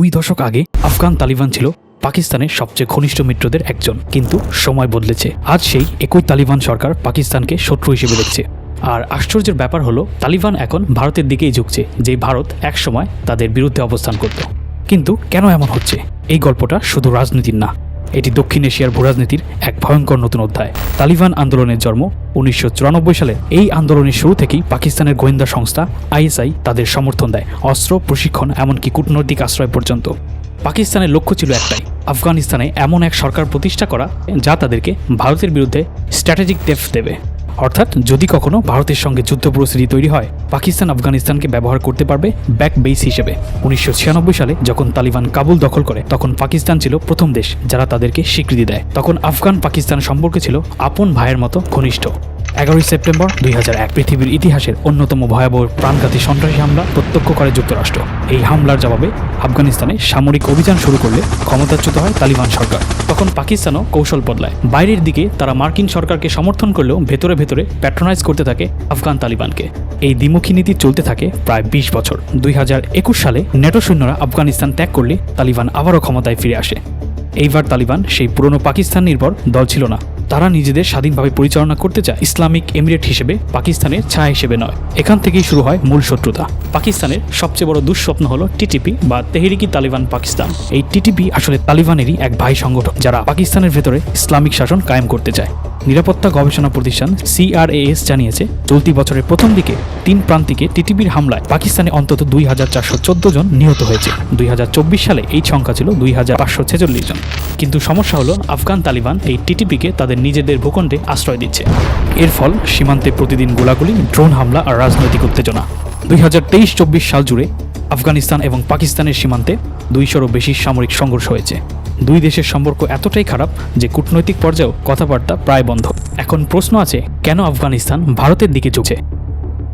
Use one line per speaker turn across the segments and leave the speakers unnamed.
দুই দশক আগে আফগান তালিবান ছিল পাকিস্তানের সবচেয়ে ঘনিষ্ঠ মিত্রদের একজন। কিন্তু সময় বদলেছে। আজ সেই একই তালিবান সরকার পাকিস্তানকে শত্রু হিসেবে দেখছে। আর আশ্চর্যের ব্যাপার হলো, তালিবান এখন ভারতের দিকেই ঝুঁকছে যে ভারত একসময় তাদের বিরুদ্ধে অবস্থান করত। কিন্তু কেন এমন হচ্ছে? এই গল্পটা শুধু রাজনীতির না। এটি দক্ষিণ এশিয়ার ভূরাজনীতির এক ভয়ঙ্কর নতুন অধ্যায়। তালিবান আন্দোলনের জন্ম উনিশশো চুরানব্বই সালে। এই আন্দোলনের শুরু থেকেই পাকিস্তানের গোয়েন্দা সংস্থা আইএসআই তাদের সমর্থন দেয়, অস্ত্র, প্রশিক্ষণ, এমনকি কূটনৈতিক আশ্রয় পর্যন্ত। পাকিস্তানের লক্ষ্য ছিল একটাই, আফগানিস্তানে এমন এক সরকার প্রতিষ্ঠা করা, যা তাদেরকে ভারতের বিরুদ্ধে স্ট্র্যাটেজিক ডেফ দেবে। অর্থাৎ যদি কখনো ভারতের সঙ্গে যুদ্ধ পরিস্থিতি তৈরি হয়, পাকিস্তান আফগানিস্তানকে ব্যবহার করতে পারবে ব্যাক বেস হিসেবে। উনিশশো ছিয়ানব্বই সালে যখন তালিবান কাবুল দখল করে, তখন পাকিস্তান ছিল প্রথম দেশ যারা তাদেরকে স্বীকৃতি দেয়। তখন আফগান পাকিস্তান সম্পর্কে ছিল আপন ভাইয়ের মতো ঘনিষ্ঠ। এগারোই সেপ্টেম্বর দুই হাজার এক পৃথিবীর ইতিহাসের অন্যতম ভয়াবহ প্রাণঘাতী সন্ত্রাসী হামলা প্রত্যক্ষ করে যুক্তরাষ্ট্র। এই হামলার জবাবে আফগানিস্তানে সামরিক অভিযান শুরু করলে ক্ষমতাচ্যুত হয় তালিবান সরকার। তখন পাকিস্তানও কৌশল বদলায়। বাইরের দিকে তারা মার্কিন সরকারকে সমর্থন করলেও ভেতরে ভেতরে প্যাট্রোনাইজ করতে থাকে আফগান তালিবানকে। এই দ্বিমুখী নীতি চলতে থাকে প্রায় বিশ বছর। দুই হাজার একুশ সালে নেটো সৈন্যরা আফগানিস্তান ত্যাগ করলে তালিবান আবারও ক্ষমতায় ফিরে আসে। এইবার তালিবান সেই পুরনো পাকিস্তান নির্ভর দল ছিল না। তারা নিজেদের স্বাধীনভাবে পরিচালনা করতে চায়। ইসলামিক এমিরেট হিসেবে পাকিস্তানের ছায়া হিসেবে নয়। এখান থেকেই শুরু হয় মূল শত্রুতা। পাকিস্তানের সবচেয়ে বড় দুঃস্বপ্ন হলো টিটিপি বা তেহরিকি তালিবান পাকিস্তান। এই টিটিপি আসলে তালিবানেরই এক ভাই সংগঠন, যারা পাকিস্তানের ভেতরে ইসলামিক শাসন কায়েম করতে চায়। নিরাপত্তা গবেষণা প্রতিষ্ঠান সিআরএএস জানিয়েছে, চলতি বছরের প্রথম দিকে তিন প্রান্তিকে টিটিপির হামলায় পাকিস্তানে অন্তত দুই হাজার চারশো চোদ্দ জন নিহত হয়েছে। দুই হাজার চব্বিশ সালে এই সংখ্যা ছিল দুই হাজার পাঁচশো ছেচল্লিশ জন। কিন্তু সমস্যা হলো আফগান তালিবান এই টিটিপিকে তাদের নিজেদের ভূখণ্ডে আশ্রয় দিচ্ছে। এর ফল সীমান্তে প্রতিদিন গোলাগুলি, ড্রোন হামলা আর রাজনৈতিক উত্তেজনা। দুই হাজার তেইশ চব্বিশ সাল জুড়ে আফগানিস্তান এবং পাকিস্তানের সীমান্তে দুইশোরও বেশি সামরিক সংঘর্ষ হয়েছে। দুই দেশের সম্পর্ক এতটাই খারাপ যে কূটনৈতিক পর্যায়েও কথাবার্তা প্রায় বন্ধ। এখন প্রশ্ন আছে, কেন আফগানিস্তান ভারতের দিকে ঝুঁকছে?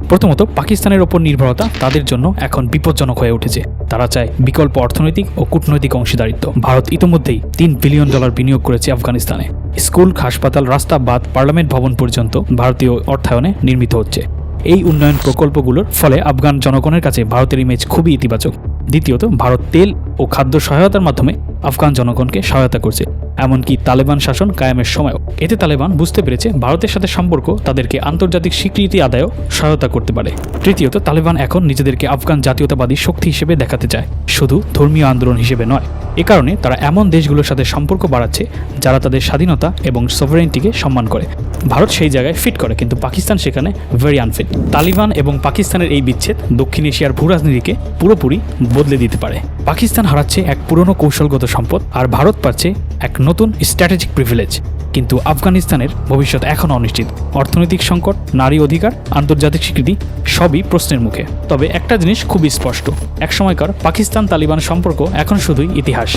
প্রথমত, পাকিস্তানের ওপর নির্ভরতা তাদের জন্য এখন বিপজ্জনক হয়ে উঠেছে। তারা চায় বিকল্প অর্থনৈতিক ও কূটনৈতিক অংশীদারিত্ব। ভারত ইতোমধ্যেই তিন বিলিয়ন ডলার বিনিয়োগ করেছে আফগানিস্তানে। স্কুল, হাসপাতাল, রাস্তা বাদ পার্লামেন্ট ভবন পর্যন্ত ভারতীয় অর্থায়নে নির্মিত হচ্ছে। এই উন্নয়ন প্রকল্পগুলোর ফলে আফগান জনগণের কাছে ভারতের ইমেজ খুবই ইতিবাচক। দ্বিতীয়ত, ভারত তেল ও খাদ্য সহায়তার মাধ্যমে আফগান জনগণকে সহায়তা করছে। এমনকি তালেবান শাসন কায়েমের সময়ও। এতে তালেবান বুঝতে পেরেছে ভারতের সাথে সম্পর্ক তাদেরকে আন্তর্জাতিক স্বীকৃতি আদায়ও সহায়তা করতে পারে। তৃতীয়ত, তালেবান এখন নিজেদেরকে আফগান জাতীয়তাবাদী শক্তি হিসেবে দেখাতে চায়। শুধু ধর্মীয় আন্দোলন হিসেবে নয়, এ কারণে তারা এমন দেশগুলোর সাথে সম্পর্ক বাড়াচ্ছে যারা তাদের স্বাধীনতা এবং সভারেন্টিকে সম্মান করে। ভারত সেই জায়গায় ফিট করে, কিন্তু পাকিস্তান সেখানে ভেরি আনফিট তালিবান এবং পাকিস্তানের এই বিচ্ছেদ দক্ষিণ এশিয়ার ভূরাজনীতিকে পুরোপুরি বদলে দিতে পারে। পাকিস্তান হারাচ্ছে এক পুরনো কৌশলগত সম্পদ আর ভারত পাচ্ছে এক নতুন স্ট্র্যাটেজিক প্রিভিলেজ কিন্তু আফগানিস্তানের ভবিষ্যৎ এখনও অনিশ্চিত। অর্থনৈতিক সংকট, নারী অধিকার, আন্তর্জাতিক স্বীকৃতি, সবই প্রশ্নের মুখে। তবে একটা জিনিস খুবই স্পষ্ট। একসময়কার পাকিস্তান তালিবান সম্পর্ক এখন শুধুই ইতিহাস।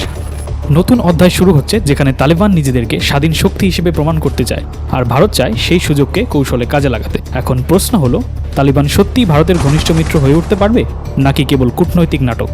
নতুন অধ্যায় শুরু হচ্ছে যেখানে তালেবান নিজেদেরকে স্বাধীন শক্তি হিসেবে প্রমাণ করতে চায় আর ভারত চায় সেই সুযোগকে কৌশলে কাজে লাগাতে। এখন প্রশ্ন হলো, তালিবান সত্যিই ভারতের ঘনিষ্ঠ মিত্র হয়ে উঠতে পারবে? নাকি কেবল কূটনৈতিক নাটক?